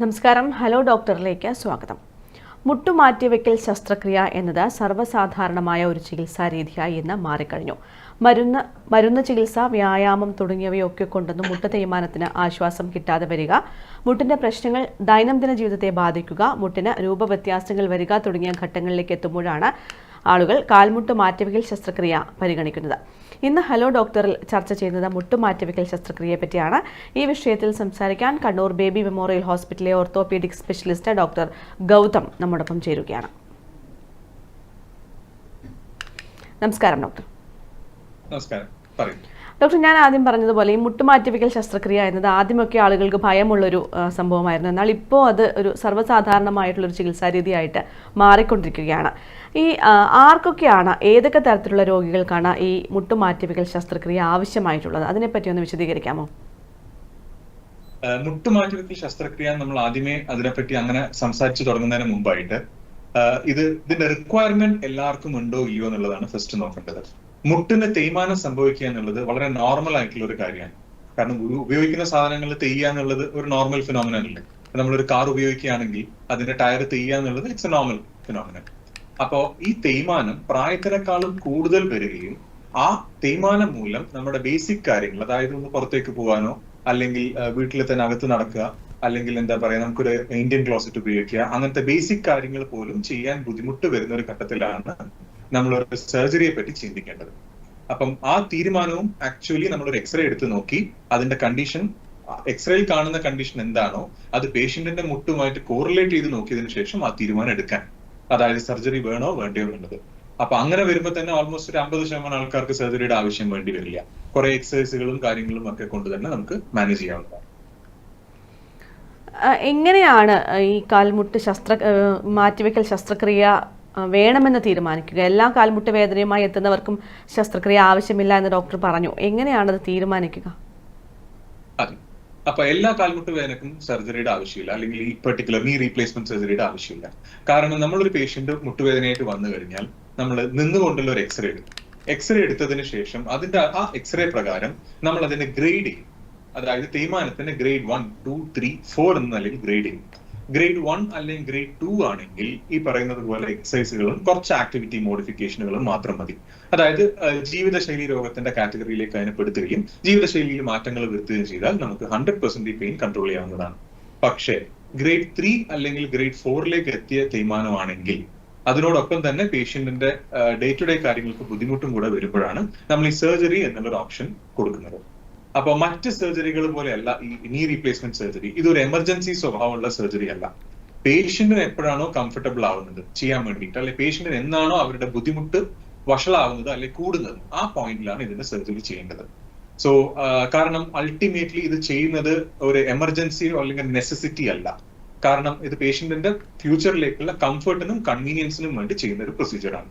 നമസ്കാരം. ഹലോ ഡോക്ടറിലേക്ക് സ്വാഗതം. മുട്ടുമാറ്റിവെക്കൽ ശസ്ത്രക്രിയ എന്നത് സർവസാധാരണമായ ഒരു ചികിത്സാ രീതിയായി ഇന്ന് മാറിക്കഴിഞ്ഞു. മരുന്ന് മരുന്ന് ചികിത്സ വ്യായാമം തുടങ്ങിയവയൊക്കെ കൊണ്ടൊന്നും മുട്ട് തേയ്മാനത്തിന് ആശ്വാസം കിട്ടാതെ വരിക മുട്ടിന്റെ പ്രശ്നങ്ങൾ ദൈനംദിന ജീവിതത്തെ ബാധിക്കുക മുട്ടിന് രൂപവ്യത്യാസങ്ങൾ വരിക തുടങ്ങിയ ഘട്ടങ്ങളിലേക്ക് എത്തുമ്പോഴാണ് ആളുകൾ കാൽമുട്ട് മാറ്റിവെക്കൽ ശസ്ത്രക്രിയ പരിഗണിക്കുന്നത്. ഇന്ന് ഹലോ ഡോക്ടറിൽ ചർച്ച ചെയ്യുന്നത് മുട്ടുമാറ്റിവെക്കൽ ശസ്ത്രക്രിയയെ പറ്റിയാണ്. ഈ വിഷയത്തിൽ സംസാരിക്കാൻ കണ്ണൂർ ബേബി മെമ്മോറിയൽ ഹോസ്പിറ്റലിലെ ഓർത്തോപീഡിക് സ്പെഷ്യലിസ്റ്റ് ഡോക്ടർ ഗൗതം നമ്മോടൊപ്പം ചേരുകയാണ്. നമസ്കാരം ഡോക്ടർ. നമസ്കാരം. ഡോക്ടർ ഞാൻ ആദ്യം പറഞ്ഞതുപോലെ ഈ മുട്ടുമാറ്റിവെക്കൽ ശസ്ത്രക്രിയ എന്നത് ആദ്യമൊക്കെ ആളുകൾക്ക് ഭയമുള്ളൊരു സംഭവമായിരുന്നു. എന്നാൽ ഇപ്പോൾ അത് ഒരു സർവസാധാരണമായിട്ടുള്ളൊരു ചികിത്സാ രീതിയായിട്ട് മാറിക്കൊണ്ടിരിക്കുകയാണ്. ഈ ആർക്കൊക്കെയാണ് ഏതൊക്കെ തരത്തിലുള്ള രോഗികൾക്കാണ് ഈ മുട്ടുമാറ്റിവെക്കൽ ശസ്ത്രക്രിയ ആവശ്യമായിട്ടുള്ളത്? അതിനെപ്പറ്റി ഒന്ന് വിശദീകരിക്കാമോ? മുട്ടുമാറ്റിവെക്കൽ ശസ്ത്രക്രിയ നമ്മൾ ആദ്യമേ അതിനെപ്പറ്റി അങ്ങനെ സംസാരിച്ചു തുടങ്ങുന്നതിന് മുമ്പായിട്ട് ഇത് ഇതിന്റെ റിക്വയർമെന്റ് എല്ലാവർക്കും ഉണ്ടോ ഇല്ലയോ എന്നുള്ളതാണ് ഫസ്റ്റ് നോക്കേണ്ടത്. മുട്ടിന് തേയ്മാനം സംഭവിക്കുക എന്നുള്ളത് വളരെ നോർമൽ ആയിട്ടുള്ള ഒരു കാര്യമാണ്. കാരണം ഉപ- ഉപയോഗിക്കുന്ന സാധനങ്ങൾ തെയ്യുക എന്നുള്ളത് ഒരു നോർമൽ ഫിനോമിനൻ അല്ലേ? നമ്മളൊരു കാർ ഉപയോഗിക്കുകയാണെങ്കിൽ അതിന്റെ ടയർ തെയ്യുക എന്നുള്ളത് ഇറ്റ്സ് എ നോർമൽ ഫിനോമിനൻ അപ്പോ ഈ തേയ്മാനം പ്രായത്തിനേക്കാളും കൂടുതൽ വരികയും ആ തേയ്മാനം മൂലം നമ്മുടെ ബേസിക് കാര്യങ്ങൾ അതായത് ഒന്ന് പുറത്തേക്ക് പോകാനോ അല്ലെങ്കിൽ വീട്ടിൽ തന്നെ അകത്ത് നടക്കുക അല്ലെങ്കിൽ എന്താ പറയാ നമുക്കൊരു ഇന്ത്യൻ ക്ലോസറ്റ് ഉപയോഗിക്കുക അങ്ങനത്തെ ബേസിക് കാര്യങ്ങൾ പോലും ചെയ്യാൻ ബുദ്ധിമുട്ട് വരുന്ന ഒരു ഘട്ടത്തിലാണ് നമ്മൾ ഒരു സർജറിയെ പറ്റി ചിന്തിക്കേണ്ടത്. അപ്പം ആ തീരുമാനവും ആക്ച്വലി നമ്മൾ ഒരു എക്സ്റേ എടുത്ത് നോക്കി അതിന്റെ കണ്ടീഷൻ എക്സ്റേയിൽ കാണുന്ന കണ്ടീഷൻ എന്താണോ അത് പേഷ്യന്റിന്റെ മുട്ടുമായിട്ട് കോറിലേറ്റ് ചെയ്ത് നോക്കിയതിനു ശേഷം ആ തീരുമാനം എടുക്കാൻ. അതായത് സർജറി വേണോ വേണ്ടയോ എന്നുള്ളത്. അപ്പൊ അങ്ങനെ വരുമ്പോൾ തന്നെ ഓൾമോസ്റ്റ് ഒരു അമ്പത് ശതമാനം ആൾക്കാർക്ക് സർജറിയുടെ ആവശ്യം വേണ്ടി വരില്ല. കുറെ എക്സസൈസുകളും കാര്യങ്ങളും ഒക്കെ കൊണ്ട് തന്നെ നമുക്ക് മാനേജ് ചെയ്യാവുന്നതാണ്. എങ്ങനെയാണ് ഈ കാൽമുട്ട് ശസ്ത്ര മാറ്റിവെക്കൽ ശസ്ത്രക്രിയ വേണമെന്ന് തീരുമാനിക്കുക. എല്ലാ കാൽമുട്ട് വേദനയുമായി എത്തുന്നവർക്കും ശസ്ത്രക്രിയ ആവശ്യമില്ല എന്ന് ഡോക്ടർ പറഞ്ഞു. എങ്ങനെയാണ് അത് തീരുമാനിക്കുക? അപ്പൊ എല്ലാ കാൽമുട്ട് വേദനക്കും സർജറിയുടെ ആവശ്യമില്ല. അല്ലെങ്കിൽ ഈ പെർട്ടിക്കുലർ നീ റീപ്ലേസ്മെന്റ് സർജറിയുടെ ആവശ്യമില്ല. കാരണം നമ്മളൊരു പേഷ്യന്റ് മുട്ടുവേദനയായിട്ട് വന്നു കഴിഞ്ഞാൽ നമ്മൾ നിന്നുകൊണ്ടുള്ള ഒരു എക്സ്റേ എടുക്കും. എക്സ്റേ എടുത്തതിന് ശേഷം അതിന്റെ ആ എക്സ്റേ പ്രകാരം നമ്മൾ അതിനെ ഗ്രേഡ് ചെയ്യും. അതായത് തേയ്മാനത്തിന് grade one two three four എന്ന നിലയിൽ ഗ്രേഡ് ചെയ്യും. ഗ്രേഡ് വൺ അല്ലെങ്കിൽ ഗ്രേഡ് ടു ആണെങ്കിൽ ഈ പറയുന്നത് പോലെ എക്സസൈസുകളും കുറച്ച് ആക്ടിവിറ്റി മോഡിഫിക്കേഷനുകളും മാത്രം മതി. അതായത് ജീവിതശൈലി രോഗത്തിന്റെ കാറ്റഗറിയിലേക്ക് അതിനെ പെടുത്തുകയും ജീവിതശൈലിയിൽ മാറ്റങ്ങൾ വരുത്തുകയും ചെയ്താൽ നമുക്ക് ഹൺഡ്രഡ് പെർസെന്റ് ഈ പെയിൻ കൺട്രോൾ ചെയ്യാവുന്നതാണ്. പക്ഷേ ഗ്രേഡ് ത്രീ അല്ലെങ്കിൽ ഗ്രേഡ് ഫോറിലേക്ക് എത്തിയ തേയ്മാനമാണെങ്കിൽ അതിനോടൊപ്പം തന്നെ പേഷ്യന്റിന്റെ ഡേ ടു ഡേ കാര്യങ്ങൾക്ക് ബുദ്ധിമുട്ടും കൂടെ വരുമ്പോഴാണ് നമ്മൾ ഈ സർജറി എന്നുള്ളൊരു ഓപ്ഷൻ കൊടുക്കുന്നത്. അപ്പൊ മറ്റ് സർജറികൾ പോലെയല്ല ഈ നീ റീപ്ലേസ്മെന്റ് സർജറി ഇതൊരു എമർജൻസി സ്വഭാവമുള്ള സർജറി അല്ല. പേഷ്യന്റിന് എപ്പോഴാണോ കംഫർട്ടബിൾ ആവുന്നത്? ചെയ്യാൻ വേണ്ടിയിട്ട്. അല്ലെ പേഷ്യന്റിന് എന്നാണോ അവരുടെ ബുദ്ധിമുട്ട് വഷളാവുന്നത് അല്ലെ കൂടുന്നത്? ആ പോയിന്റിലാണ് ഇതിന്റെ സർജറി ചെയ്യേണ്ടത്. സോ കാരണം അൾട്ടിമേറ്റ്ലി ഇത് ചെയ്യുന്നത് ഒരു എമർജൻസിയോ അല്ലെങ്കിൽ നെസസിറ്റി അല്ല. കാരണം ഇത് പേഷ്യന്റിന്റെ ഫ്യൂച്ചറിലേക്കുള്ള കംഫർട്ടിനും കൺവീനിയൻസിനും വേണ്ടി ചെയ്യുന്ന ഒരു പ്രൊസീജിയറാണ്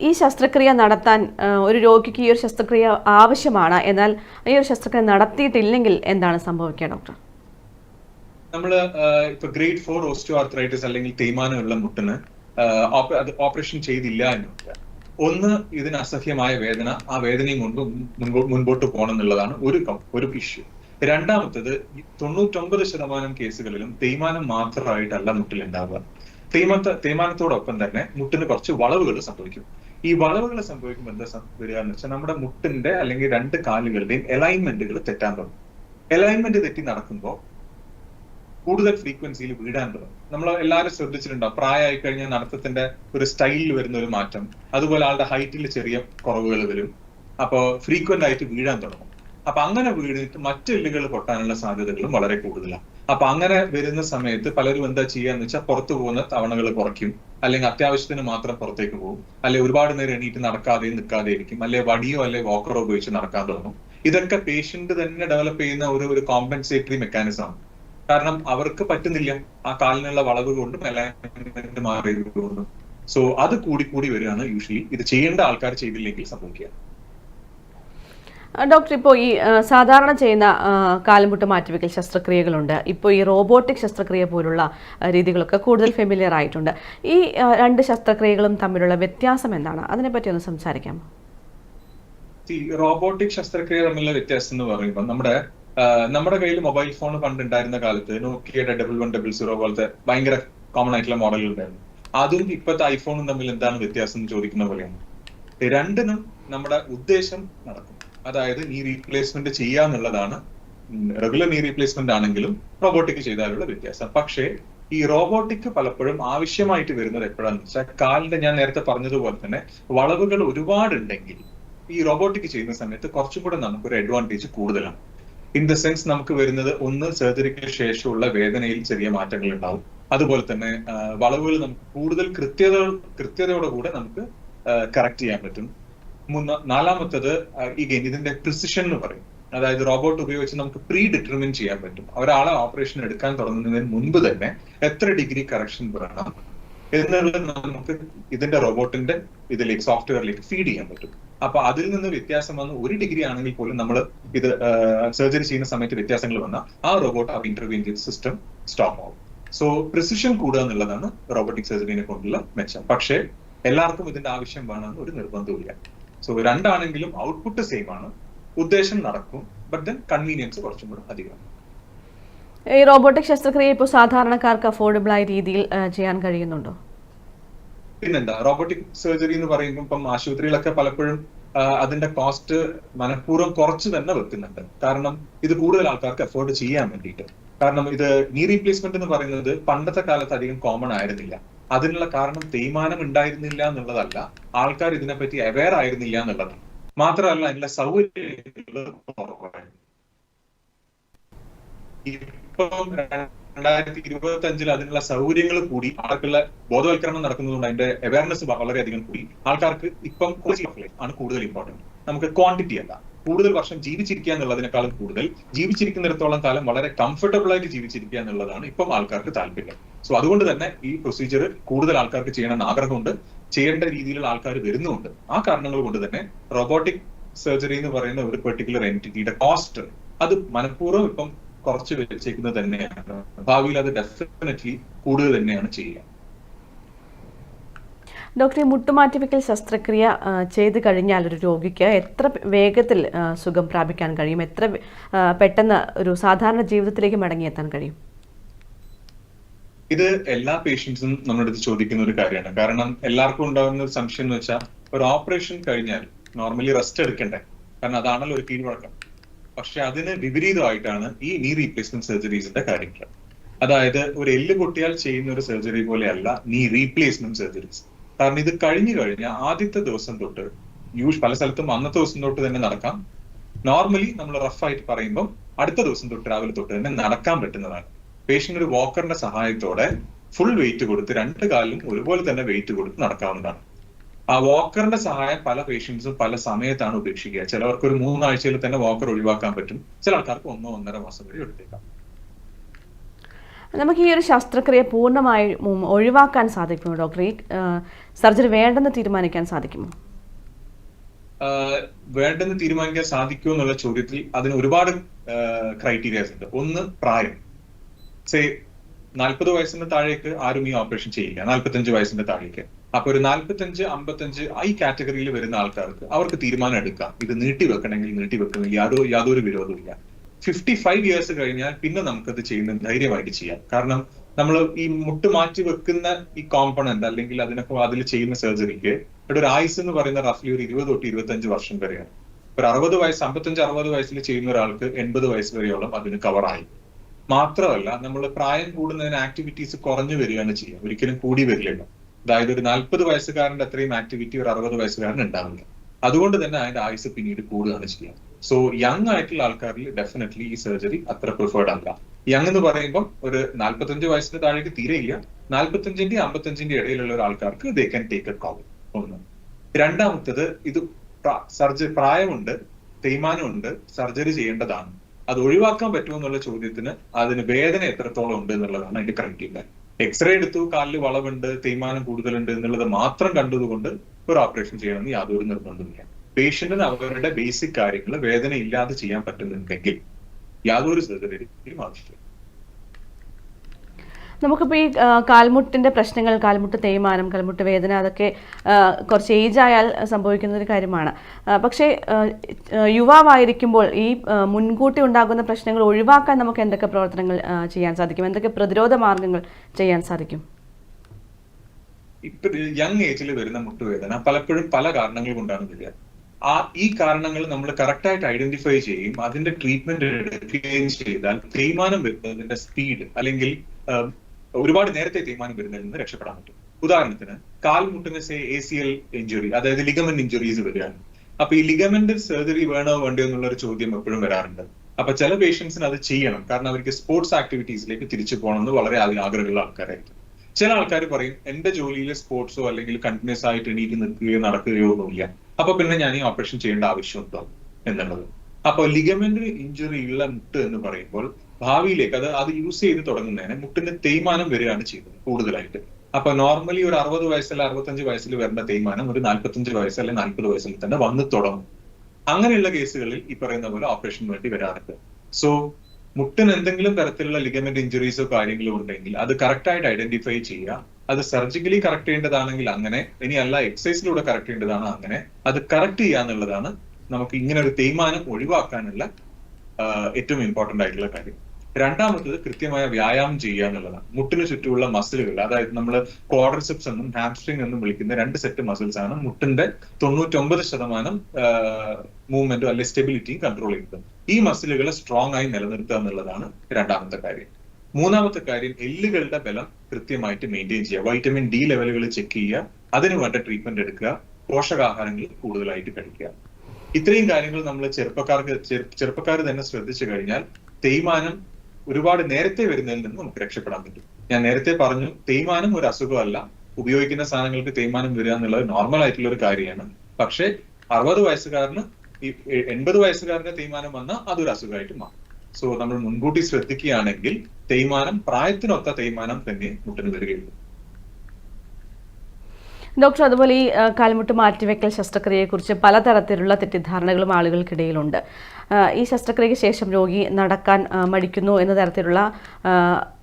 ഈ- ശസ്ത്രക്രിയ നടത്താൻ ഒരു രോഗിക്ക് ഈ ഒരു ശസ്ത്രക്രിയ ആവശ്യമാണ്. എന്നാൽ ഈ ഒരു ശസ്ത്രക്രിയ നടത്തിയിട്ടില്ലെങ്കിൽ എന്താണ് സംഭവിക്കുക ഡോക്ടർ? നമ്മൾ ഇപ്പൊ ഗ്രേഡ് ഫോർ ഓസ്റ്റോ ആർത്രൈറ്റിസ് അല്ലെങ്കിൽ തേയ്മാനമുള്ള മുട്ടിന് ഓപ്പറേഷൻ ചെയ്തില്ല എന്നുണ്ട്. ഒന്ന് ഇതിന് അസഹ്യമായ വേദന. ആ വേദനയും കൊണ്ട് മുൻപോ- മുൻപോട്ട് പോകണം എന്നുള്ളതാണ് ഒരു ഒരു ഇഷ്യൂ. രണ്ടാമത്തത് തൊണ്ണൂറ്റൊമ്പത് ശതമാനം കേസുകളിലും തേയ്മാനം മാത്രമായിട്ടല്ല മുട്ടിൽ തേയ്മാനത്തെ തേയ്മാനത്തോടൊപ്പം തന്നെ മുട്ടിന് കുറച്ച് വളവുകൾ സംഭവിക്കും. ഈ വളവുകൾ സംഭവിക്കുമ്പോൾ എന്താ വരിക എന്ന് വെച്ചാൽ നമ്മുടെ മുട്ടിന്റെ അല്ലെങ്കിൽ രണ്ട് കാലുകളുടെയും അലൈൻമെന്റുകൾ തെറ്റാൻ തുടങ്ങും. അലൈൻമെന്റ് തെറ്റി നടക്കുമ്പോൾ കൂടുതൽ ഫ്രീക്വൻസിയിൽ വീടാൻ തുടങ്ങും. നമ്മൾ എല്ലാവരും ശ്രദ്ധിച്ചിട്ടുണ്ടാവും പ്രായമായി കഴിഞ്ഞാൽ നടത്തത്തിന്റെ ഒരു സ്റ്റൈലിൽ വരുന്ന ഒരു മാറ്റം. അതുപോലെ ആളുടെ ഹൈറ്റിൽ ചെറിയ കുറവുകൾ വരും. അപ്പോ ഫ്രീക്വന്റ് ആയിട്ട് വീഴാൻ തുടങ്ങും. അപ്പൊ അങ്ങനെ വീണിട്ട് മറ്റു എല്ലുകൾ പൊട്ടാനുള്ള സാധ്യതകളും വളരെ കൂടുതലാണ്. അപ്പൊ അങ്ങനെ വരുന്ന സമയത്ത് പലരും എന്താ ചെയ്യാന്ന് വെച്ചാൽ പുറത്തു പോകുന്ന തവണകൾ കുറയ്ക്കും. അല്ലെങ്കിൽ അത്യാവശ്യത്തിന് മാത്രം പുറത്തേക്ക് പോകും. അല്ലെങ്കിൽ ഒരുപാട് നേരം എണീറ്റ് നടക്കാതെയും നിൽക്കാതെ ഇരിക്കും അല്ലെ വടിയോ അല്ലെ വാക്കറോ ഉപയോഗിച്ച് നടക്കാൻ തുടങ്ങും. ഇതൊക്കെ പേഷ്യന്റ് തന്നെ ഡെവലപ്പ് ചെയ്യുന്ന ഒരു ഒരു കോമ്പൻസേറ്ററി മെക്കാനിസം ആണ്. കാരണം അവർക്ക് പറ്റുന്നില്ല. ആ കാലിനുള്ള വളവ് കൊണ്ട് കൊണ്ടും മാറിയത് കൊണ്ടും. സോ അത് കൂടി കൂടി വരികയാണ് യൂഷ്വലി ഇത് ചെയ്യേണ്ട ആൾക്കാർ ചെയ്തില്ലെങ്കിൽ സംഭവിക്കുക. ഡോക്ടർ ഇപ്പോൾ ഈ സാധാരണ ചെയ്യുന്ന കാലുമുട്ട് മാറ്റിവെക്കൽ ശസ്ത്രക്രിയകളുണ്ട്. ഇപ്പോൾ ഈ റോബോട്ടിക് ശസ്ത്രക്രിയ പോലുള്ള രീതികളൊക്കെ കൂടുതൽ ഫെമിലിയർ ആയിട്ടുണ്ട്. ഈ രണ്ട് ശസ്ത്രക്രിയകളും തമ്മിലുള്ള വ്യത്യാസം എന്താണ്? അതിനെപ്പറ്റി ഒന്ന് സംസാരിക്കാം റോബോട്ടിക് ശസ്ത്രക്രിയ തമ്മിലുള്ള വ്യത്യാസം എന്ന് പറയുമ്പോൾ നമ്മുടെ നമ്മുടെ കയ്യിൽ മൊബൈൽ ഫോൺ പണ്ട് ഉണ്ടായിരുന്ന കാലത്ത് നോക്കിയുടെ ഡബിൾ വൺ ഡബിൾ സീറോ പോലത്തെ ഭയങ്കര കോമൺ ആയിട്ടുള്ള മോഡലുകൾ ഉണ്ടായിരുന്നു. അതും ഇപ്പോഴത്തെ ഐഫോണും തമ്മിൽ എന്താണ് വ്യത്യാസം ചോദിക്കുന്ന പോലെയാണ്. രണ്ടിനും നമ്മുടെ ഉദ്ദേശം നടക്കും. അതായത് നീ റീപ്ലേസ്മെന്റ് ചെയ്യാന്നുള്ളതാണ്. റെഗുലർ നീ റീപ്ലേസ്മെന്റ് ആണെങ്കിലും റോബോട്ടിക് ചെയ്താലുള്ള വ്യത്യാസം. പക്ഷേ ഈ റോബോട്ടിക് പലപ്പോഴും ആവശ്യമായിട്ട് വരുന്നത് എപ്പോഴാന്ന് വെച്ചാൽ കാലിന്റെ ഞാൻ നേരത്തെ പറഞ്ഞതുപോലെ തന്നെ വളവുകൾ ഒരുപാടുണ്ടെങ്കിൽ ഈ റോബോട്ടിക് ചെയ്യുന്ന സമയത്ത് കുറച്ചും കൂടെ നമുക്കൊരു അഡ്വാന്റേജ് കൂടുതലാണ്. ഇൻ ദ സെൻസ് നമുക്ക് വരുന്നത് ഒന്ന് സർജറിക്ക് ശേഷമുള്ള വേദനയിൽ ചെറിയ മാറ്റങ്ങൾ ഉണ്ടാവും. അതുപോലെ തന്നെ വളവുകൾ നമുക്ക് കൂടുതൽ കൃത്യത കൃത്യതയോടെ കൂടെ നമുക്ക് കറക്റ്റ് ചെയ്യാൻ പറ്റും. മൂന്ന നാലാമത്തത് ഈ ഇതിന്റെ പ്രിസിഷൻ എന്ന് പറയും. അതായത് റോബോട്ട് ഉപയോഗിച്ച് നമുക്ക് പ്രീ ഡിറ്റർമിൻ ചെയ്യാൻ പറ്റും. ഒരാളെ ഓപ്പറേഷൻ എടുക്കാൻ തുടങ്ങുന്നതിന് മുൻപ് തന്നെ എത്ര ഡിഗ്രി കറക്ഷൻ വേണം എന്നുള്ളത് നമുക്ക് ഇതിന്റെ റോബോട്ടിന്റെ ഇതിലേക്ക് സോഫ്റ്റ്വെയറിലേക്ക് ഫീഡ് ചെയ്യാൻ പറ്റും. അപ്പൊ അതിൽ നിന്ന് വ്യത്യാസം വന്ന് ഒരു ഡിഗ്രി ആണെങ്കിൽ പോലും നമ്മൾ ഇത് സർജറി ചെയ്യുന്ന സമയത്ത് വ്യത്യാസങ്ങൾ വന്നാൽ ആ റോബോട്ട് ആ ഇന്റർവ്യൂ ചെയ്ത് സിസ്റ്റം സ്റ്റോപ്പ് ആവും. സോ പ്രിസിഷൻ കൂടുക എന്നുള്ളതാണ് റോബോട്ടിക് സർജറിനെ കൊണ്ടുള്ള മെച്ചം. പക്ഷേ എല്ലാവർക്കും ഇതിന്റെ ആവശ്യം വേണമെന്ന് ഒരു നിർബന്ധവുമില്ല. സോ രണ്ടാണെങ്കിലും ഔട്ട്പുട്ട് സെയിം ആണ്. ഉദ്ദേശം നടക്കും. ബട്ട് ദെൻ കൺവീനിയൻസ് കുറച്ചും കൂടെ അധികമാണ് ഈ റോബോട്ടിക് ശസ്ത്രക്രിയ ഇപ്പോൾ സാധാരണക്കാർക്ക് അഫോർഡബിൾ ആയ രീതിയിൽ ചെയ്യാൻ കഴിയുന്നുണ്ടോ? പിന്നെന്താ? റോബോട്ടിക് സർജറി എന്ന് പറയുമ്പോൾ ഇപ്പം ആശുപത്രികളൊക്കെ പലപ്പോഴും അതിന്റെ കോസ്റ്റ് മനഃപൂർവം കുറച്ച് തന്നെ വെക്കുന്നുണ്ട്. കാരണം ഇത് കൂടുതൽ ആൾക്കാർക്ക് അഫോർഡ് ചെയ്യാൻ വേണ്ടിയിട്ട്. കാരണം ഇത് നീ റീപ്ലേസ്മെന്റ് എന്ന് പറയുന്നത് പണ്ടത്തെ കാലത്ത് അധികം കോമൺ ആയിരുന്നില്ല. അതിനുള്ള കാരണം തേയ്മാനം ഉണ്ടായിരുന്നില്ല എന്നുള്ളതല്ല. ആൾക്കാർ ഇതിനെപ്പറ്റി അവെയർ ആയിരുന്നില്ല എന്നുള്ളതാണ് മാത്രമല്ല അതിനുള്ള സൗകര്യങ്ങൾ ഇപ്പം രണ്ടായിരത്തി ഇരുപത്തി അഞ്ചിൽ അതിനുള്ള സൗകര്യങ്ങൾ കൂടി ആൾക്കുള്ള ബോധവൽക്കരണം നടക്കുന്നതുകൊണ്ട് അതിന്റെ അവയർനെസ് വളരെയധികം കൂടി ആൾക്കാർക്ക് ഇപ്പം ആണ് കൂടുതൽ ഇമ്പോർട്ടന്റ് നമുക്ക് ക്വാണ്ടിറ്റി അല്ല. കൂടുതൽ വർഷം ജീവിച്ചിരിക്കുക എന്നുള്ളതിനേക്കാളും കൂടുതൽ ജീവിച്ചിരിക്കുന്നിടത്തോളം കാലം വളരെ കംഫർട്ടബിൾ ആയിട്ട് ജീവിച്ചിരിക്കുക എന്നുള്ളതാണ് ഇപ്പം ആൾക്കാർക്ക് താല്പര്യം. സോ അതുകൊണ്ട് തന്നെ ഈ പ്രൊസീജിയർ കൂടുതൽ ആൾക്കാർക്ക് ചെയ്യണമെന്ന് ആഗ്രഹമുണ്ട്. ചെയ്യേണ്ട രീതിയിലുള്ള ആൾക്കാർ വരുന്നുണ്ട് ആ കാരണങ്ങൾ കൊണ്ട് തന്നെ റോബോട്ടിക് സർജറി എന്ന് പറയുന്ന ഒരു പെർട്ടിക്കുലർ എന്റിറ്റിയുടെ കോസ്റ്റ് അത് മനഃപൂർവം ഇപ്പം കുറച്ച് വെച്ചേക്കുന്നത് തന്നെയാണ്. ഭാവിയിൽ അത് ഡെഫിനറ്റ്ലി കൂടുതൽ തന്നെയാണ് ചെയ്യുക. ഡോക്ടർ ഈ മുട്ടുമാറ്റിവെക്കൽ ശസ്ത്രക്രിയ ചെയ്ത് കഴിഞ്ഞാൽ ഒരു രോഗിക്ക് എത്ര വേഗത്തിൽ സുഖം പ്രാപിക്കാൻ കഴിയും? എത്ര പെട്ടെന്ന് ഒരു സാധാരണ ജീവിതത്തിലേക്ക് മടങ്ങിയെത്താൻ കഴിയും? ഇത് എല്ലാ പേഷ്യൻസും അടുത്ത് ചോദിക്കുന്ന ഒരു കാര്യമാണ്. കാരണം എല്ലാവർക്കും ഉണ്ടാകുന്ന ഒരു സംശയം എന്ന് വെച്ചാൽ ഒരു ഓപ്പറേഷൻ കഴിഞ്ഞാൽ നോർമലി റെസ്റ്റ് എടുക്കണ്ടേ? കാരണം അതാണല്ലോ ഒരു കീഴ്വഴക്കം. പക്ഷെ അതിന് വിപരീതമായിട്ടാണ് ഈ നീ റീപ്ലേസ്മെന്റ് സർജറീസിന്റെ കാര്യങ്ങൾ. അതായത് ഒരു എല്ല് പൊട്ടിയാൽ ചെയ്യുന്ന ഒരു സർജറി പോലെയല്ല നീ റീപ്ലേസ്മെന്റ് സർജറീസ് കാരണം ഇത് കഴിഞ്ഞു കഴിഞ്ഞ ആദ്യത്തെ ദിവസം തൊട്ട് യൂഷ് പല സ്ഥലത്തും അന്നത്തെ ദിവസം തൊട്ട് തന്നെ നടക്കാം. നോർമലി നമ്മൾ റഫായിട്ട് പറയുമ്പോൾ അടുത്ത ദിവസം തൊട്ട് രാവിലെ തൊട്ട് തന്നെ നടക്കാൻ പറ്റുന്നതാണ്. പേഷ്യന്റ് ഒരു വാക്കറിന്റെ സഹായത്തോടെ ഫുൾ വെയിറ്റ് കൊടുത്ത് രണ്ട് കാലിലും ഒരുപോലെ തന്നെ വെയിറ്റ് കൊടുത്ത് നടക്കാവുന്നതാണ്. ആ വാക്കറിന്റെ സഹായം പല പേഷ്യൻസും പല സമയത്താണ് ഉപേക്ഷിക്കുക. ചിലവർക്ക് ഒരു മൂന്നാഴ്ചയിൽ തന്നെ വാക്കർ ഒഴിവാക്കാൻ പറ്റും. ചില ആൾക്കാർക്ക് ഒന്നോ ഒന്നര മാസം വരെ എടുത്തേക്കാം. നമുക്ക് ഈ ഒരു ശസ്ത്രക്രിയ പൂർണമായും ഒഴിവാക്കാൻ സാധിക്കുമോ ഡോക്ടർ സർജറി വേണ്ടെന്ന് തീരുമാനിക്കാൻ സാധിക്കുമോ? വേണ്ടെന്ന് തീരുമാനിക്കാൻ സാധിക്കുമോ എന്നുള്ള ചോദ്യത്തിൽ അതിന് ഒരുപാട് ക്രൈറ്റീരിയാസ് ഉണ്ട്. ഒന്ന് പ്രായം. സേ നാൽപ്പത് വയസ്സിന് താഴേക്ക് ആരും ഈ ഓപ്പറേഷൻ ചെയ്യില്ല. നാൽപ്പത്തഞ്ച് വയസ്സിന്റെ താഴേക്ക്. അപ്പൊ ഒരു നാൽപ്പത്തഞ്ച് അമ്പത്തഞ്ച് ഈ കാറ്റഗറിയിൽ വരുന്ന ആൾക്കാർക്ക് അവർക്ക് തീരുമാനം എടുക്കാം. ഇത് നീട്ടി വെക്കണമെങ്കിൽ നീട്ടി വെക്കണമെങ്കിൽ യാതൊരു യാതൊരു വിരോധവും ഇല്ല ഫിഫ്റ്റി ഫൈവ് ഇയേഴ്സ് കഴിഞ്ഞാൽ പിന്നെ നമുക്കത് ചെയ്യുന്ന ധൈര്യമായിട്ട് ചെയ്യാം. കാരണം നമ്മൾ ഈ മുട്ട് മാറ്റി വെക്കുന്ന ഈ കോമ്പണന്റ് അല്ലെങ്കിൽ അതിനൊക്കെ അതിൽ ചെയ്യുന്ന സർജറിക്ക് ഇവിടെ ഒരു ആയുസ് എന്ന് പറയുന്ന റഫ്ലി ഒരു ഇരുപത് തൊട്ട് ഇരുപത്തഞ്ച് വർഷം വരെയാണ്. ഒരു അറുപത് വയസ്സ് അമ്പത്തഞ്ച് അറുപത് വയസ്സിൽ ചെയ്യുന്ന ഒരാൾക്ക് എൺപത് വയസ്സ് വരെയോളം അതിന് കവറായി മാത്രമല്ല നമ്മൾ പ്രായം കൂടുന്നതിന് ആക്ടിവിറ്റീസ് കുറഞ്ഞു വരികയാണ് ചെയ്യുക. ഒരിക്കലും കൂടി വരില്ലല്ലോ. അതായത് ഒരു നാൽപ്പത് വയസ്സുകാരന്റെ അത്രയും ആക്ടിവിറ്റി ഒരു അറുപത് വയസ്സുകാരന് ഉണ്ടാവില്ല. അതുകൊണ്ട് തന്നെ അതിന്റെ ആയുസ് പിന്നീട് കൂടുകയാണ് ചെയ്യുക. സോ യങ് ആയിട്ടുള്ള ആൾക്കാരിൽ ഡെഫിനറ്റ്ലി ഈ സർജറി അത്ര പ്രിഫേർഡ് അല്ല. യങ് എന്ന് പറയുമ്പോൾ ഒരു നാല്പത്തഞ്ച് വയസ്സിന് താഴേക്ക് തീരെ ഇല്ല. നാൽപ്പത്തഞ്ചിന്റെ അമ്പത്തഞ്ചിന്റെ ഇടയിലുള്ള ഒരു ആൾക്കാർക്ക് they can take a call ഒന്ന്. രണ്ടാമത്തത് ഇത് സർജറി പ്രായമുണ്ട് തേയ്മാനമുണ്ട് സർജറി ചെയ്യേണ്ടതാണ്. അത് ഒഴിവാക്കാൻ പറ്റുമോ എന്നുള്ള ചോദ്യത്തിന് അതിന് വേദന എത്രത്തോളം ഉണ്ട് എന്നുള്ളതാണ് അതിന്റെ ക്രൈറ്റീരിയ എക്സ്റേ എടുത്തു കാലിൽ വളവുണ്ട് തേയ്മാനം കൂടുതലുണ്ട് എന്നുള്ളത് മാത്രം കണ്ടതുകൊണ്ട് ഒരു ഓപ്പറേഷൻ ചെയ്യണമെന്ന് യാതൊരു നിർബന്ധമില്ല പേഷ്യന്റിന് അവരുടെ ബേസിക് കാര്യങ്ങൾ വേദന ഇല്ലാതെ ചെയ്യാൻ പറ്റുന്നുണ്ടെങ്കിൽ യാതൊരു സർജറിയും ആവശ്യമില്ല. നമുക്കിപ്പോൾ ഈ കാൽമുട്ടിന്റെ കാൽമുട്ടിന്റെ പ്രശ്നങ്ങൾ കാൽമുട്ട് തേയ്മാനം കാൽമുട്ട് വേദന അതൊക്കെ കുറച്ച് ഏജ് ആയാൽ സംഭവിക്കുന്ന ഒരു കാര്യമാണ് പക്ഷേ യുവാവായിരിക്കുമ്പോൾ ഈ മുൻകൂട്ടി ഉണ്ടാകുന്ന പ്രശ്നങ്ങൾ ഒഴിവാക്കാൻ നമുക്ക് എന്തൊക്കെ പ്രവർത്തനങ്ങൾ ചെയ്യാൻ സാധിക്കും? എന്തൊക്കെ പ്രതിരോധ മാർഗങ്ങൾ ചെയ്യാൻ സാധിക്കും? ഇപ്പൊ യങ് ഏജിൽ വരുന്ന മുട്ടുവേദന പലപ്പോഴും പല കാരണങ്ങൾ കൊണ്ടാണ് വരിക. ആ ഈ കാരണങ്ങൾ നമ്മൾ കറക്റ്റായിട്ട് ഐഡന്റിഫൈ ചെയ്യും അതിന്റെ ട്രീറ്റ്മെന്റ് എടുക്കുകയും ചെയ്താൽ തേയ്മാനം വരുന്നതിന്റെ സ്പീഡ് അല്ലെങ്കിൽ ഒരുപാട് നേരത്തെ തേയ്മാനം വരുന്നതിൽ നിന്ന് രക്ഷപ്പെടാൻ പറ്റും. ഉദാഹരണത്തിന് കാൽമുട്ടിന് say A C L injury അതായത് ലിഗമെന്റ് ഇഞ്ചുറീസ് വരികയാണ്. അപ്പൊ ഈ ലിഗമെന്റ് സർജറി വേണോ വേണ്ടോ എന്നുള്ള ഒരു ചോദ്യം എപ്പോഴും വരാറുണ്ട്. അപ്പൊ ചില പേഷ്യൻസിന് അത് ചെയ്യണം കാരണം അവർക്ക് സ്പോർട്സ് ആക്ടിവിറ്റീസിലേക്ക് തിരിച്ചു പോകണം എന്ന് വളരെ ആഗ്രഹമുള്ള ആൾക്കാരായിരിക്കും. ചില ആൾക്കാർ പറയും എന്റെ ജോലിയിലെ സ്പോർട്സോ അല്ലെങ്കിൽ കണ്ടിന്യൂസ് ആയിട്ട് എണീറ്റ് നിൽക്കുകയോ നടക്കുകയോ ഒന്നുമില്ല. അപ്പൊ പിന്നെ ഞാൻ ഈ ഓപ്പറേഷൻ ചെയ്യേണ്ട ആവശ്യമുണ്ടോ എന്നുള്ളത്. അപ്പൊ ലിഗമെന്റ് ഇഞ്ചുറി ഉള്ള മുട്ട് എന്ന് പറയുമ്പോൾ ഭാവിയിലേക്ക് അത് അത് യൂസ് ചെയ്ത് തുടങ്ങുന്നതിന് മുട്ടിന്റെ തേയ്മാനം വരികയാണ് ചെയ്യുന്നത് കൂടുതലായിട്ട്. അപ്പൊ നോർമലി ഒരു അറുപത് വയസ്സിൽ അറുപത്തഞ്ച് വയസ്സിൽ വരുന്ന തേയ്മാനം ഒരു നാൽപ്പത്തഞ്ച് വയസ്സ് അല്ലെങ്കിൽ നാൽപ്പത് വയസ്സിൽ തന്നെ വന്ന് തുടങ്ങും. അങ്ങനെയുള്ള കേസുകളിൽ ഈ പറയുന്ന പോലെ ഓപ്പറേഷൻ വേണ്ടി വരാറുണ്ട്. സോ മുട്ടിന് എന്തെങ്കിലും തരത്തിലുള്ള ലിഗമെന്റ് ഇഞ്ചുറീസോ കാര്യങ്ങളോ ഉണ്ടെങ്കിൽ അത് കറക്റ്റ് ആയിട്ട് ഐഡന്റിഫൈ ചെയ്യുക. അത് സർജിക്കലി കറക്റ്റ് ചെയ്യേണ്ടതാണെങ്കിൽ അങ്ങനെ ഇനി അല്ല എക്സസൈസിലൂടെ കറക്റ്റ് ചെയ്യേണ്ടതാണ് അങ്ങനെ അത് കറക്റ്റ് ചെയ്യാന്നുള്ളതാണ് നമുക്ക് ഇങ്ങനെ ഒരു തേയ്മാനം ഒഴിവാക്കാനുള്ള ഏറ്റവും ഇമ്പോർട്ടന്റ് ആയിട്ടുള്ള കാര്യം. രണ്ടാമത്തത് കൃത്യമായ വ്യായാമം ചെയ്യുക എന്നുള്ളതാണ്. മുട്ടിന് ചുറ്റുമുള്ള മസിലുകൾ അതായത് നമ്മൾ ക്വാഡർസെപ്സ് എന്നും ഹാംസ്ട്രിങ് എന്നും വിളിക്കുന്ന രണ്ട് സെറ്റ് മസിൽസ് ആണ് മുട്ടിന്റെ തൊണ്ണൂറ്റൊമ്പത് ശതമാനം മൂവ്മെന്റും അല്ലെങ്കിൽ സ്റ്റെബിലിറ്റിയും കൺട്രോൾ ചെയ്യുന്നത്. ഈ മസിലുകളെ സ്ട്രോങ് ആയി നിലനിർത്തുക എന്നുള്ളതാണ് രണ്ടാമത്തെ കാര്യം. മൂന്നാമത്തെ കാര്യം എല്ലുകളുടെ ബലം കൃത്യമായിട്ട് മെയിന്റെയിൻ ചെയ്യുക. വൈറ്റമിൻ ഡി ലെവലുകൾ ചെക്ക് ചെയ്യുക. അതിന് വേണ്ട ട്രീറ്റ്മെന്റ് എടുക്കുക. പോഷകാഹാരങ്ങൾ കൂടുതലായിട്ട് കഴിക്കുക. ഇത്രയും കാര്യങ്ങൾ നമ്മൾ ചെറുപ്പക്കാർക്ക് ചെറുപ്പക്കാർ തന്നെ ശ്രദ്ധിച്ചു കഴിഞ്ഞാൽ തേയ്മാനം ഒരുപാട് നേരത്തെ വരുന്നതിൽ നിന്ന് നമുക്ക് രക്ഷപ്പെടാൻ പറ്റും. ഞാൻ നേരത്തെ പറഞ്ഞു തേയ്മാനം ഒരു അസുഖമല്ല. ഉപയോഗിക്കുന്ന സാധനങ്ങൾക്ക് തേയ്മാനം വരിക എന്നുള്ളത് നോർമൽ ആയിട്ടുള്ള ഒരു കാര്യമാണ്. പക്ഷേ അറുപത് വയസ്സുകാരന് ഈ എൺപത് വയസ്സുകാരന് തേയ്മാനം വന്നാൽ അതൊരു അസുഖമായിട്ട് മാറും. സോ നമ്മൾ മുൻകൂട്ടി ശ്രദ്ധിക്കുകയാണെങ്കിൽ തേയ്മാനം പ്രായത്തിനൊത്ത തേയ്മാനം തന്നെ മുട്ടിന് വരികയുള്ളൂ. ഡോക്ടർ അതുപോലെ ഈ കാലുമുട്ട് കാൽമുട്ട് മാറ്റിവെക്കൽ ശസ്ത്രക്രിയയെക്കുറിച്ച് പലതരത്തിലുള്ള തെറ്റിദ്ധാരണകളും ആളുകൾക്കിടയിലുണ്ട്. ഈ ശസ്ത്രക്രിയയ്ക്ക് ശേഷം രോഗി നടക്കാൻ മടിക്കുന്നു എന്ന തരത്തിലുള്ള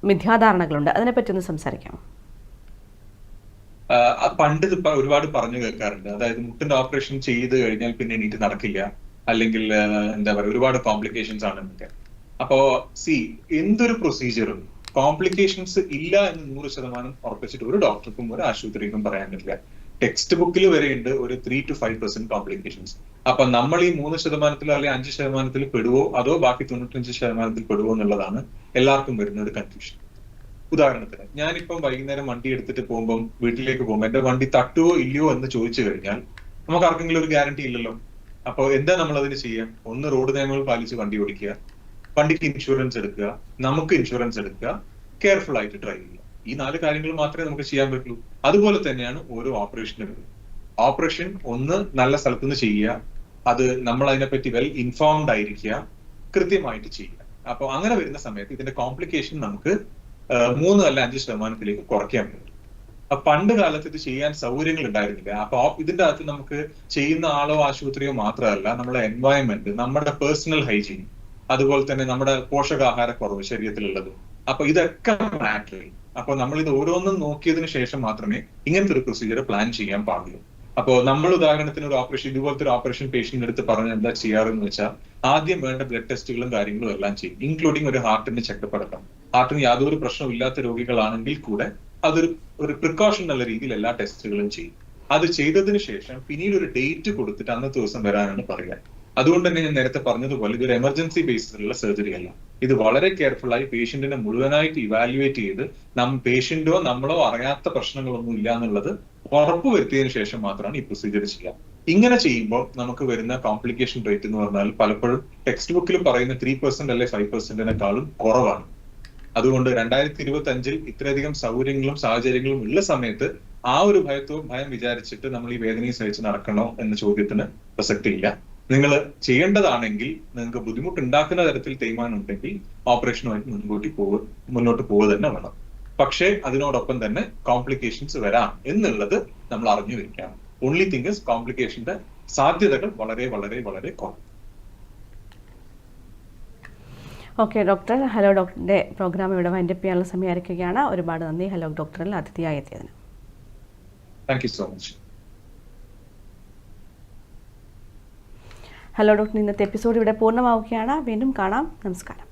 മിഥ്യാധാരണകളുണ്ട്. അതിനെപ്പറ്റി ഒന്ന് സംസാരിക്കാം. പണ്ട് ഒരുപാട് പറഞ്ഞു കേൾക്കാറുണ്ട്. അതായത് മുട്ടിന്റെ ഓപ്പറേഷൻ ചെയ്ത് കഴിഞ്ഞാൽ പിന്നെ എണീറ്റ് നടക്കില്ല. അല്ലെങ്കിൽ എന്താ പറയുക ഒരുപാട് കോംപ്ലിക്കേഷൻസ് ആണ് എന്നൊക്കെ അപ്പോ സി എന്തൊരു പ്രൊസീജിയറും കോംപ്ലിക്കേഷൻസ് ഇല്ല എന്ന് നൂറ് ശതമാനം ഉറപ്പിച്ചിട്ട് ഒരു ഡോക്ടർക്കും ഒരു ആശുപത്രിക്കും പറയാൻ പറ്റില്ല. ടെക്സ്റ്റ് ബുക്കിൽ വരെയുണ്ട് ഒരു three two five percent complications അപ്പൊ നമ്മൾ ഈ മൂന്ന് ശതമാനത്തിലോ അല്ലെങ്കിൽ അഞ്ച് ശതമാനത്തിൽ പെടുവോ അതോ ബാക്കി തൊണ്ണൂറ്റഞ്ച് ശതമാനത്തിൽ പെടുവോ എന്നുള്ളതാണ് എല്ലാവർക്കും വരുന്ന ഒരു കൺഫ്യൂഷൻ ഉദാഹരണത്തിന് ഞാനിപ്പം വൈകുന്നേരം വണ്ടി എടുത്തിട്ട് പോകുമ്പോൾ വീട്ടിലേക്ക് പോകുമ്പോൾ എന്റെ വണ്ടി തട്ടുവോ ഇല്ലയോ എന്ന് ചോദിച്ചു കഴിഞ്ഞാൽ നമുക്ക് ആർക്കെങ്കിലും ഒരു ഗ്യാരണ്ടി ഇല്ലല്ലോ. അപ്പൊ എന്താ നമ്മൾ അതിന് ചെയ്യുക ഒന്ന് റോഡ് നിയമങ്ങൾ പാലിച്ച് വണ്ടി ഓടിക്കുക വണ്ടിക്ക് ഇൻഷുറൻസ് എടുക്കുക നമുക്ക് ഇൻഷുറൻസ് എടുക്കുക കെയർഫുൾ ആയിട്ട് ഡ്രൈവ് ചെയ്യുക. ഈ നാല് കാര്യങ്ങൾ മാത്രമേ നമുക്ക് ചെയ്യാൻ പറ്റുള്ളൂ അതുപോലെ തന്നെയാണ് ഓരോ ഓപ്പറേഷനും ഓപ്പറേഷൻ ഒന്ന് നല്ല സ്ഥലത്ത് നിന്ന് ചെയ്യുക. അത് നമ്മൾ അതിനെപ്പറ്റി വെൽ ഇൻഫോംഡ് ആയിരിക്കുക. കൃത്യമായിട്ട് ചെയ്യുക. അപ്പൊ അങ്ങനെ വരുന്ന സമയത്ത് ഇതിന്റെ കോംപ്ലിക്കേഷൻ നമുക്ക് മൂന്ന് അല്ല അഞ്ച് ശതമാനത്തിലേക്ക് കുറയ്ക്കാൻ പറ്റും. അപ്പൊ പണ്ട് കാലത്ത് ഇത് ചെയ്യാൻ സൗകര്യങ്ങൾ ഉണ്ടായിരുന്നില്ല. അപ്പൊ ഇതിന്റെ അകത്ത് നമുക്ക് ചെയ്യുന്ന ആളോ ആശുപത്രിയോ മാത്രമല്ല നമ്മുടെ എൻവയോൺമെന്റ് നമ്മുടെ പേഴ്സണൽ ഹൈജീൻ അതുപോലെ തന്നെ നമ്മുടെ പോഷകാഹാരക്കുറവ് ശരീരത്തിലുള്ളത്. അപ്പൊ ഇതൊക്കെ മാറ്റർ അപ്പൊ നമ്മൾ ഇത് ഓരോന്നും നോക്കിയതിന് ശേഷം മാത്രമേ ഇങ്ങനത്തെ ഒരു പ്രൊസീജിയർ പ്ലാൻ ചെയ്യാൻ പാടുള്ളൂ. അപ്പോ നമ്മൾ ഉദാഹരണത്തിന് ഒരു ഓപ്പറേഷൻ ഇതുപോലത്തെ ഒരു ഓപ്പറേഷൻ പേഷ്യന്റ് എടുത്ത് പറഞ്ഞ എന്താ ചെയ്യാറെന്ന് വെച്ചാൽ ആദ്യം വേണ്ട ബ്ലഡ് ടെസ്റ്റുകളും കാര്യങ്ങളും എല്ലാം ചെയ്യും ഇൻക്ലൂഡിംഗ് ഒരു ഹാർട്ടിന്റെ ചെക്കപ്പ് അടക്കം ഹാർട്ടിന് യാതൊരു പ്രശ്നവും ഇല്ലാത്ത രോഗികളാണെങ്കിൽ കൂടെ അതൊരു ഒരു പ്രിക്കോഷൻ എന്നുള്ള രീതിയിൽ എല്ലാ ടെസ്റ്റുകളും ചെയ്യും. അത് ചെയ്തതിന് ശേഷം പിന്നീട് ഒരു ഡേറ്റ് കൊടുത്തിട്ട് അന്നത്തെ ദിവസം വരാനാണ് പറയുക. അതുകൊണ്ട് തന്നെ ഞാൻ നേരത്തെ പറഞ്ഞതുപോലെ ഇതൊരു എമർജൻസി ബേസിലുള്ള സർജറി അല്ല. ഇത് വളരെ കെയർഫുൾ ആയി പേഷ്യന്റിനെ മുഴുവനായിട്ട് ഇവാലുവേറ്റ് ചെയ്ത് നം പേഷ്യന്റോ നമ്മളോ അറിയാത്ത പ്രശ്നങ്ങളൊന്നും ഇല്ല എന്നുള്ളത് ഉറപ്പുവരുത്തിയതിനു ശേഷം മാത്രമാണ് ഈ പ്രൊസീജിയർ ചെയ്യുക. ഇങ്ങനെ ചെയ്യുമ്പോൾ നമുക്ക് വരുന്ന കോംപ്ലിക്കേഷൻ റേറ്റ് എന്ന് പറഞ്ഞാൽ പലപ്പോഴും ടെക്സ്റ്റ് ബുക്കിൽ പറയുന്ന ത്രീ പെർസെന്റ് അല്ലെ ഫൈവ് പെർസെന്റിനെക്കാളും കുറവാണ്. അതുകൊണ്ട് രണ്ടായിരത്തി ഇരുപത്തി അഞ്ചിൽ ഇത്രയധികം സൗകര്യങ്ങളും സാഹചര്യങ്ങളും ഉള്ള സമയത്ത് ആ ഒരു ഭയത്തോ ഭയം വിചാരിച്ചിട്ട് നമ്മൾ ഈ വേദനയെ സഹിച്ച് നടക്കണോ എന്ന ചോദ്യത്തിന് പ്രസക്തിയില്ല. നിങ്ങൾ ചെയ്യേണ്ടതാണെങ്കിൽ നിങ്ങൾക്ക് ബുദ്ധിമുട്ടുണ്ടാക്കുന്ന തരത്തിൽ തേയ്മാനം ഉണ്ടെങ്കിൽ ഓപ്പറേഷനുമായിട്ട് മുൻകൂട്ടി പോവുക മുന്നോട്ട് പോവുക തന്നെ വേണം. പക്ഷേ അതിനോടൊപ്പം തന്നെ കോംപ്ലിക്കേഷൻസ് വരാം എന്നുള്ളത് നമ്മൾ അറിഞ്ഞു വെക്കണം ഓൺലി തിങ് ഇസ് കോംപ്ലിക്കേഷന്റെ സാധ്യതകൾ വളരെ വളരെ വളരെ കുറവ്. ഓക്കെ ഡോക്ടർ ഹലോ ഡോക്ടറിന്റെ പ്രോഗ്രാം ഇവിടെ വൈൻഡപ്പ് ചെയ്യാനുള്ള സമയം ആയിരിക്കുകയാണ് ഒരുപാട് നന്ദി. ഹലോ ഡോക്ടറിൽ അതിഥിയായി എത്തിയതിന്. Thank you so much hello doctor ഇന്നത്തെ എപ്പിസോഡ് ഇവിടെ പൂർണമാവുകയാണ്. വീണ്ടും കാണാം. നമസ്കാരം.